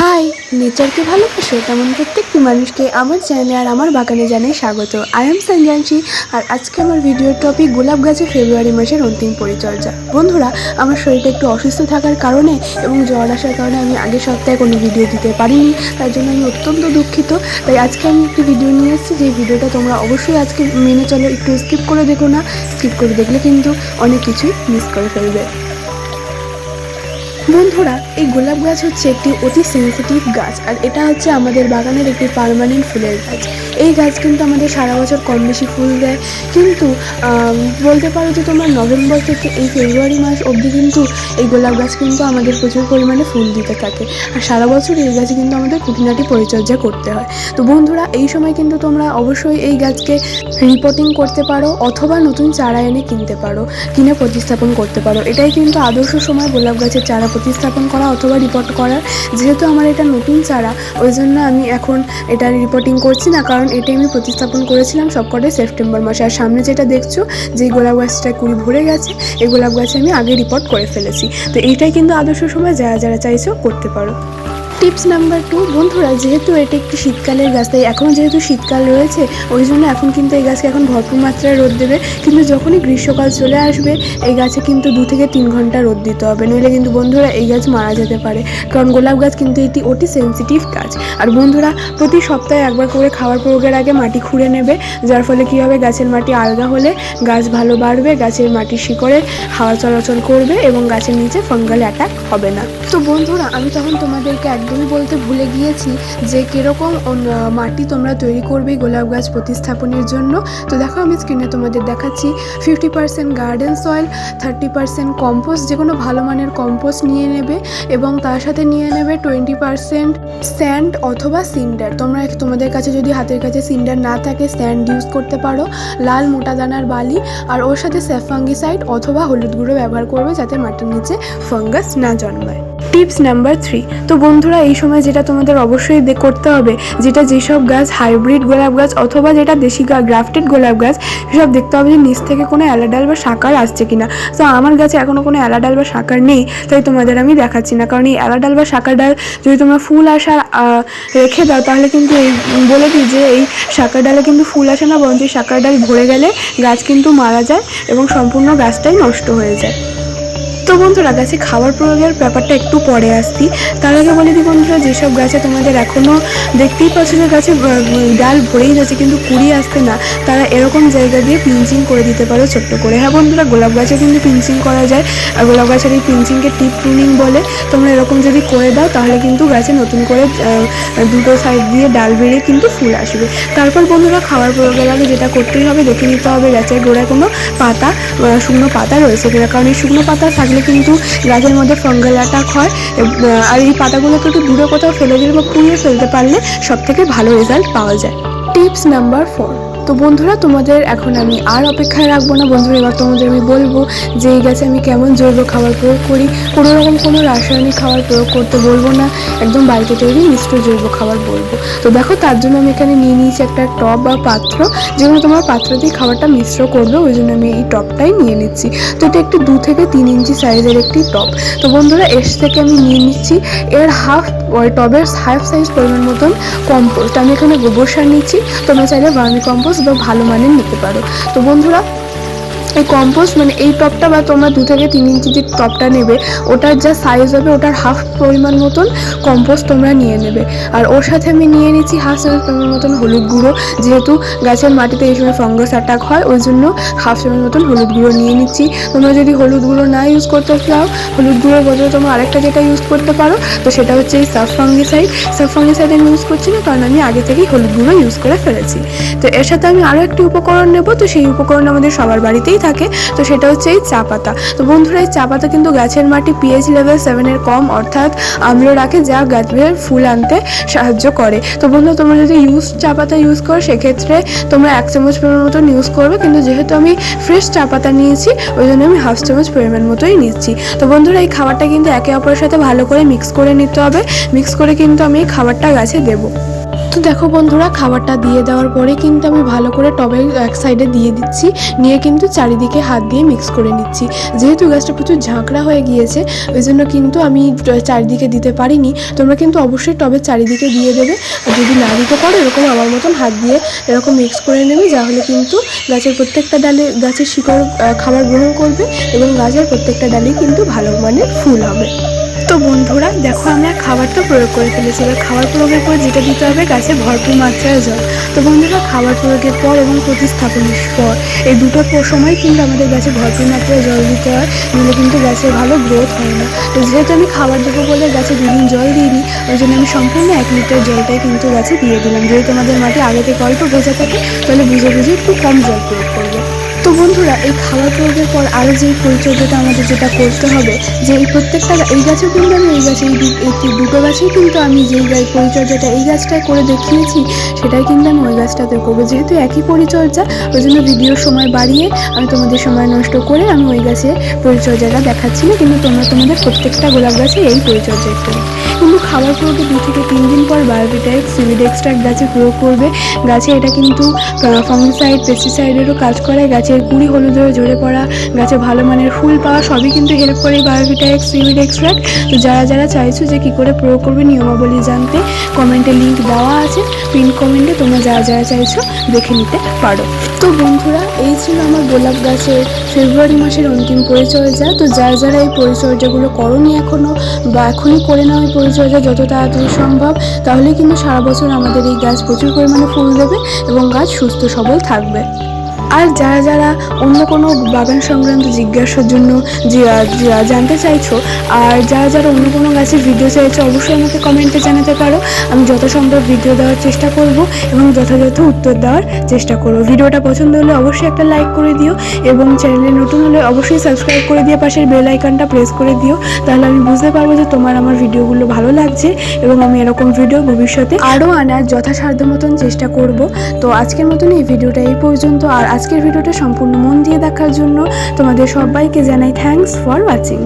High, নেচারকে ভালোবাসো? তেমন প্রত্যেকটি মানুষকে আমার চ্যানেলে আর আমার বাগানে জানাই স্বাগত। আই এম সঞ্জানসি আর আজকে আমার ভিডিওর টপিক গোলাপ গাছে ফেব্রুয়ারি মাসের অন্তিম পরিচর্যা। বন্ধুরা, আমার শরীরটা একটু অসুস্থ থাকার কারণে এবং জ্বর আসার কারণে আমি আগের সপ্তাহে কোনো ভিডিও দিতে পারিনি, তার জন্য আমি অত্যন্ত দুঃখিত। তাই আজকে আমি একটি ভিডিও নিয়ে এসেছি যে ভিডিওটা তোমরা অবশ্যই আজকে মেনে চলো, একটু স্কিপ করে দেখো না। স্কিপ করে দেখলে কিন্তু অনেক কিছুই মিস করে ফেলবে। বন্ধুরা, এই গোলাপ গাছ হচ্ছে একটি অতি সেন্সিটিভ গাছ আর এটা হচ্ছে আমাদের বাগানের একটি পার্মানেন্ট ফুলের গাছ। এই গাছ কিন্তু আমাদের সারা বছর কম বেশি ফুল দেয়। কিন্তু বলতে পারো যে তোমার নভেম্বর থেকে এই ফেব্রুয়ারি মাস অবধি কিন্তু এই গোলাপ গাছ কিন্তু আমাদের প্রচুর পরিমাণে ফুল দিতে থাকে। আর সারা বছর এই গাছে কিন্তু আমাদের খুঁটিনাটি পরিচর্যা করতে হয়। তো বন্ধুরা, এই সময় কিন্তু তোমরা অবশ্যই এই গাছকে রিপোর্টিং করতে পারো অথবা নতুন চারা এনে কিনতে পারো, কিনে প্রতিস্থাপন করতে পারো। এটাই কিন্তু আদর্শ সময় গোলাপ গাছের চারা প্রতিস্থাপন করা অথবা রিপোর্ট করার, যেহেতু আমার এটা নতুন চারা, ওই জন্য আমি এখন এটা রিপোর্টিং করছি না, কারণ এটাই আমি প্রতিস্থাপন করেছিলাম সবকটাই সেপ্টেম্বর মাসে। আর সামনে যেটা দেখছ, যে গোলাপ গাছটা কুড়ি ভরে গেছে, এই গোলাপ গাছে আমি আগে রিপোর্ট করে ফেলেছি। তো এইটাই কিন্তু আদর্শ সময়, যারা যারা চাইছো করতে পারো। টিপস নাম্বার টু, বন্ধুরা, যেহেতু এটা একটি শীতকালের গাছ, তাই এখন যেহেতু শীতকাল রয়েছে, ওই জন্য এখন কিন্তু এই গাছকে এখন ভরপুর মাত্রায় রোদ দেবে। কিন্তু যখনই গ্রীষ্মকাল চলে আসবে, এই গাছে কিন্তু দু থেকে তিন ঘণ্টা রোদ দিতে হবে। নইলে কিন্তু, বন্ধুরা, এই গাছ মারা যেতে পারে। কারণ গোলাপ গাছ কিন্তু এটি অতি সেন্সিটিভ গাছ। আর বন্ধুরা, প্রতি সপ্তাহে একবার করে খাওয়ার প্রয়োগের আগে মাটি খুঁড়ে নেবে। যার ফলে কী হবে, গাছের মাটি আলগা হলে গাছ ভালো বাড়বে, গাছের মাটির শিকড়ে হাওয়া চলাচল করবে এবং গাছের নিচে ফাঙ্গাল অ্যাটাক হবে না। তো বন্ধুরা, আমি তখন তোমাদেরকে একদমই বলতে ভুলে গিয়েছি যে কীরকম মাটি তোমরা তৈরি করবে গোলাপ গাছ প্রতিস্থাপনের জন্য। তো দেখো আমি স্ক্রিনে তোমাদের দেখাচ্ছি fifty percent garden soil thirty percent compost যে কোনো ভালো মানের কম্পোস্ট নিয়ে নেবে এবং তার সাথে নিয়ে নেবে টোয়েন্টি পার্সেন্ট স্যান্ড অথবা সিন্ডার তোমরা তোমাদের কাছে যদি হাতের কাছে সিন্ডার না থাকে স্যান্ড ইউজ করতে পারো। লাল মোটা দানার বালি আর ওর সাথে স্যাফাঙ্গিসাইড অথবা হলুদ গুঁড়ো ব্যবহার করবে যাতে মাটির নিচে ফাঙ্গাস না জন্মায়। Tips number three. তো বন্ধুরা, এই সময় যেটা তোমাদের অবশ্যই করতে হবে, যেটা যেসব গাছ হাইব্রিড গোলাপ গাছ অথবা যেটা দেশি গ্রাফটেড গোলাপ গাছ, সেসব দেখতে হবে যে নিচ থেকে কোনো অ্যালাডাল বা শাকার আসছে কিনা। তো আমার গাছে এখনও কোনো অ্যালাডাল বা শাকার নেই, তাই তোমাদের আমি দেখাচ্ছি না। কারণ এই অ্যালাডাল বা শাকার ডাল যদি তোমরা ফুল আসার রেখে দাও, তাহলে কিন্তু এই বলে দিই যে এই শাকার ডালে কিন্তু ফুল আসে না, বরঞ্চ এই শাকার ডাল ভরে গেলে গাছ কিন্তু মারা যায় এবং সম্পূর্ণ গাছটাই নষ্ট হয়ে যায়। তো বন্ধুরা, গাছে খাবার প্রয়োগের ব্যাপারটা একটু পরে আসছি। তার আগে বলে দিই বন্ধুরা, যেসব গাছে তোমাদের এখনও দেখতেই পাচ্ছ যে গাছে ডাল ভরেই যাচ্ছে, কিন্তু কুড়ি আসতে না, তারা এরকম জায়গা দিয়ে পিঞ্চিং করে দিতে পারো ছোট্ট করে। হ্যাঁ বন্ধুরা, গোলাপ গাছে কিন্তু পিঞ্চিং করা যায়, আর গোলাপ গাছের এই পিঞ্চিংকে টিপ প্রুনিং বলে। তোমরা এরকম যদি করে দাও, তাহলে কিন্তু গাছে নতুন করে দুটো সাইড দিয়ে ডাল বেরিয়ে কিন্তু ফুল আসবে। তারপর বন্ধুরা খাবার প্রয়োগের আগে যেটা করতেই হবে, দেখে নিতে হবে গাছের গোড়ায় কোনো পাতা শুকনো পাতা রয়েছে কিনা, কারণ এই শুকনো পাতা থাকলে কিন্তু গাছের মধ্যে ফাঙ্গাল অ্যাটাক হয় আর এই পাতাগুলোকে একটু দূরে কোথাও ফেলে দিলে বা পুড়িয়ে ফেলতে পারলে সব থেকে ভালো রেজাল্ট পাওয়া যায়। টিপস নাম্বার ফোর তো বন্ধুরা, তোমাদের এখন আমি আর অপেক্ষায় রাখব না। বন্ধুরা, এবার তোমাদের আমি বলব যে এই গাছে আমি কেমন জৈব খাবার প্রয়োগ করি। কোনো রকম কোনো রাসায়নিক খাবার প্রয়োগ করতে বলব না। একদম বাড়িতে তৈরি মিশ্র জৈব খাবার বলব। তো দেখো, তার জন্য আমি এখানে নিয়ে নিয়েছি একটা টব বা পাত্র। যেগুলো তোমার পাত্র দিয়ে খাবারটা মিশ্র করবে, ওই জন্য আমি এই টবটাই নিয়ে নিচ্ছি। তো এটা একটি দু থেকে তিন ইঞ্চি সাইজের একটি টপ তো বন্ধুরা, এর থেকে আমি নিয়ে নিচ্ছি এর হাফ টবের হাফ সাইজ পরিমাণ মতন কম্পোস্ট। আমি এখানে গোবর সার নিচ্ছি। তোমরা চাইলে ভার্মি কম্পোস্ট বা ভালো মানের নিতে পারো। তো বন্ধুরা এই কম্পোস্ট মানে এই টপটা বা তোমরা দু থেকে তিন ইঞ্চি যে টপটা নেবে, ওটার যা সাইজ হবে, ওটার হাফ পরিমাণ মতন কম্পোস্ট তোমরা নিয়ে নেবে। আর ওর সাথে আমি নিয়ে নিচ্ছি হাফ চামচ পরিমাণ মতন হলুদ গুঁড়ো, যেহেতু গাছের মাটিতে এই সময় ফাঙ্গাস অ্যাটাক হয়, ওই জন্য হাফ চামচ মতন হলুদ গুঁড়ো নিয়ে নিচ্ছি। তোমরা যদি হলুদ গুঁড়ো না ইউজ করতে চাও, হলুদ গুঁড়োর বদলে তোমরা আরেকটা যেটা ইউজ করতে পারো, তো সেটা হচ্ছে এই সাফ ফাঙ্গিসাইড সাফ ফাঙ্গিসাইড আমি ইউজ করছি না, কারণ আমি আগে থেকেই হলুদ গুঁড়ো ইউজ করে ফেলেছি। তো এর সাথে আমি আরও একটি উপকরণ নেব, তো সেই উপকরণ আমাদের সবার বাড়িতেই থাকে, তো সেটা হচ্ছে এই চা পাতা। তো বন্ধুরা, এই চা পাতা কিন্তু গাছের মাটি পিএইচ লেভেল সেভেনের কম, অর্থাৎ আম্ল রাখে যা গাছের ফুল আনতে সাহায্য করে। তো বন্ধু তোমরা যদি ইউজ চা পাতা ইউজ করো, সেক্ষেত্রে তোমরা এক চামচ পরিমাণ মতো ইউজ করবে, কিন্তু যেহেতু আমি ফ্রেশ চা পাতা নিয়েছি, ওই জন্য আমি হাফ চামচ পরিমাণ মতোই নিচ্ছি। তো বন্ধুরা, এই খাবারটা কিন্তু একে অপরের সাথে ভালো করে মিক্স করে নিতে হবে। মিক্স করে কিন্তু আমি এই খাবারটা গাছে দেবো। তো দেখো বন্ধুরা, খাবারটা দিয়ে দেওয়ার পরে কিন্তু আমি ভালো করে টবে এক সাইডে দিয়ে দিচ্ছি। নিয়ে কিন্তু চারিদিকে হাত দিয়ে মিক্স করে নিচ্ছি। যেহেতু গাছটা প্রচুর ঝাঁকড়া হয়ে গিয়েছে, ওই জন্য কিন্তু আমি চারিদিকে দিতে পারিনি। তোমরা কিন্তু অবশ্যই টবের চারিদিকে দিয়ে দেবে। যদি না দিতে পারো, এরকম আমার মতন হাত দিয়ে এরকম মিক্স করে নেবে তাহলে কিন্তু গাছের প্রত্যেকটা ডালে, গাছের শিকড় খাবার গ্রহণ করবে এবং গাছের প্রত্যেকটা ডালেই কিন্তু ভালো মানের ফুল হবে। তো বন্ধুরা, দেখো আমরা খাবার তো প্রয়োগ করে ফেলেছি। এবার খাবার প্রয়োগের পর যেটা দিতে হবে, গাছে ভরপুর মাত্রায় জল। তো বন্ধুরা, খাবার প্রয়োগের পর এবং প্রতিস্থাপনের পর এই দুটো সময় কিন্তু আমাদের গাছে ভরপুর মাত্রায় জল দিতে হয় নইলে কিন্তু গাছের ভালো গ্রোথ হয় না। তো যেহেতু আমি খাবার দেবো বলে গাছে দুদিন জল দিইনি, ওই জন্য আমি সম্পূর্ণ এক লিটার জলটাই কিন্তু গাছে দিয়ে দিলাম। যেহেতু আমাদের মাটি আগে থেকে অল্প ভেজা থাকে, তাহলে বুঝে বুঝে একটু কম জল প্রয়োগ করব। এই খাবার প্রয়োগের পর আরও যেই পরিচর্যাটা আমাদের যেটা করতে হবে, যে এই প্রত্যেকটা এই গাছেও কিন্তু আমি এই গাছে, এই দুটো গাছেই কিন্তু আমি যেই পরিচর্যাটা এই গাছটায় করে দেখিয়েছি, সেটাই কিন্তু আমি ওই গাছটাতে করব। যেহেতু একই পরিচর্যা, ওই জন্য ভিডিওর সময় বাড়িয়ে আমি তোমাদের সময় নষ্ট করে আমি ওই গাছে পরিচর্যাটা দেখাচ্ছি না, কিন্তু তোমরা তোমাদের প্রত্যেকটা গোলাপ গাছে এই পরিচর্যা করবে কিন্তু খাবার প্রয়োগে দু থেকে তিন দিন পর বায়োভিটাইক সিভিড এক্সট্রাক্ট গাছে প্রয়োগ করবে। গাছে এটা কিন্তু ফাঙ্গিসাইড, পেস্টিসাইডেরও কাজ করে গাছের কুড়ি হলুদ হয়ে ঝরে পড়া, গাছে ভালো মানের ফুল পাওয়া, সবই কিন্তু হেল্প করে বায়োভিটাইক সিভিড এক্সট্রাক্ট তো যারা যারা চাইছো যে কী করে প্রয়োগ করবে নিয়মাবলী জানতে কমেন্টে লিঙ্ক দেওয়া আছে। পিন কমেন্টে তোমরা যারা যারা চাইছো দেখে নিতে পারো। তো বন্ধুরা, এই ছিল আমার গোলাপ গাছের ফেব্রুয়ারি মাসের অন্তিম পরিচর্যা। তো যারা যারা এই পরিচর্যাগুলো করনি এখনও বা এখনই করে নাও এই পরিচর্যা যত তাড়াতাড়ি সম্ভব, তাহলে কিন্তু সারা বছর আমাদের এই গাছ প্রচুর পরিমাণে ফুল দেবে এবং গাছ সুস্থ সবল থাকবে। আর যারা যারা অন্য কোনো বাগান সংক্রান্ত জিজ্ঞাসার জন্য জানতে চাইছো, আর যারা যারা অন্য কোনো গাছের ভিডিও চাইছো, অবশ্যই আমাকে কমেন্টে জানাতে পারো। আমি যথাসম্ভব ভিডিও দেওয়ার চেষ্টা করব এবং যথাযথ উত্তর দেওয়ার চেষ্টা করব। ভিডিওটা পছন্দ হলে অবশ্যই একটা লাইক করে দিও এবং চ্যানেলে নতুন হলে অবশ্যই সাবস্ক্রাইব করে দিয়ে পাশের বেল আইকনটা প্রেস করে দিও। তাহলে আমি বুঝতে পারব যে তোমার আমার ভিডিওগুলো ভালো লাগছে এবং আমি এরকম ভিডিও ভবিষ্যতে আরও আনার যথাসাধ্য মতন চেষ্টা করব। তো আজকের মতন এই ভিডিওটা এই পর্যন্ত। আর আজকের ভিডিওটা সম্পূর্ণ মন দিয়ে দেখার জন্য তোমাদের সবাইকে জানাই থ্যাংকস ফর ওয়াচিং